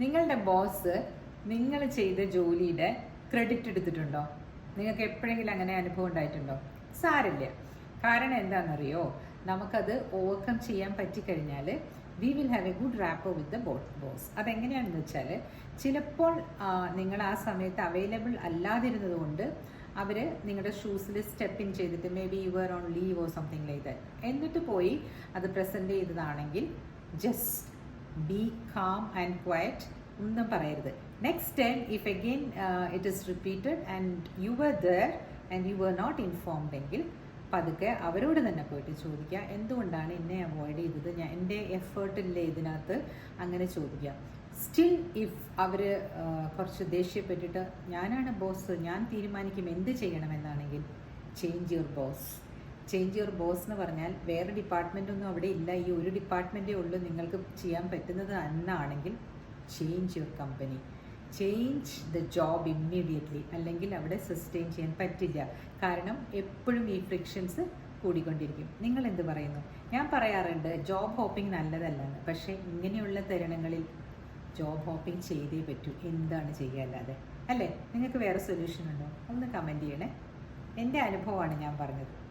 നിങ്ങളുടെ ബോസ് നിങ്ങൾ ചെയ്ത ജോലിയുടെ ക്രെഡിറ്റ് എടുത്തിട്ടുണ്ടോ? നിങ്ങൾക്ക് എപ്പോഴെങ്കിലും അങ്ങനെ അനുഭവം ഉണ്ടായിട്ടുണ്ടോ? സാരില്ല കാരണം എന്താണെന്നറിയോ? നമുക്കത് ഓവർകം ചെയ്യാൻ പറ്റിക്കഴിഞ്ഞാൽ we will have a good rapport with the boss അതെങ്ങനെയാണെന്ന് വെച്ചാൽ ചിലപ്പോൾ നിങ്ങൾ ആ സമയത്ത് അവൈലബിൾ അല്ലാതിരുന്നത് കൊണ്ട് അവർ നിങ്ങളുടെ ഷൂസിൽ സ്റ്റെപ്പ് ഇൻ ചെയ്തിട്ട് may be you are on leave or something like that എന്നിട്ട് പോയി അത് present ചെയ്തതാണെങ്കിൽ just be calm and quiet ഒന്നും പറയരുത്. Next time if again it is repeated and you were there and you were not informed എങ്കിൽ പതുക്കെ അവരോട് തന്നെ പോയിട്ട് ചോദിക്കുക. എന്തുകൊണ്ടാണ് എന്നെ അവോയ്ഡ് ചെയ്തത്? ഞാൻ എന്റെ എഫേർട്ടില്ലേ ഇതിനകത്ത്? അങ്ങനെ ചോദിക്കുക. സ്റ്റിൽ ഇഫ് അവർ കുറച്ച് ദേഷ്യപ്പെട്ടിട്ട് ഞാനാണ് ബോസ് ഞാൻ തീരുമാനിക്കും എന്ത് ചെയ്യണമെന്നാണെങ്കിൽ change your boss change your boss എന്ന് പറഞ്ഞാൽ വേറെ ഡിപ്പാർട്ട്മെന്റ് ഒന്നും അവിടെ ഇല്ല. ഈ ഒരു ഡിപ്പാർട്ട്മെന്റേ ഉള്ളൂ നിങ്ങൾക്ക് ചെയ്യാൻ പറ്റുന്നത് എന്നാണെങ്കിൽ change your company change the job immediately അല്ലെങ്കിൽ അവിടെ സസ്റ്റെയിൻ ചെയ്യാൻ പറ്റില്ല. കാരണം എപ്പോഴും ഈ ഫ്രിക്ഷൻസ് കൂടിക്കൊണ്ടിരിക്കും. നിങ്ങൾ എന്ത് പറയുന്നു? ഞാൻ പറയാറുണ്ട് ജോബ് ഹോപ്പിംഗ് നല്ലതല്ലെന്ന്. പക്ഷേ ഇങ്ങനെയുള്ള തരുണങ്ങളിൽ ജോബ് ഹോപ്പിംഗ് ചെയ്തേ പറ്റൂ. എന്താണ് ചെയ്യുക അല്ലാതെ അല്ലേ? നിങ്ങൾക്ക് വേറെ സൊല്യൂഷൻ ഉണ്ടോ? ഒന്ന് കമന്റ് ചെയ്യണേ. എന്റെ അനുഭവമാണ് ഞാൻ പറഞ്ഞത്.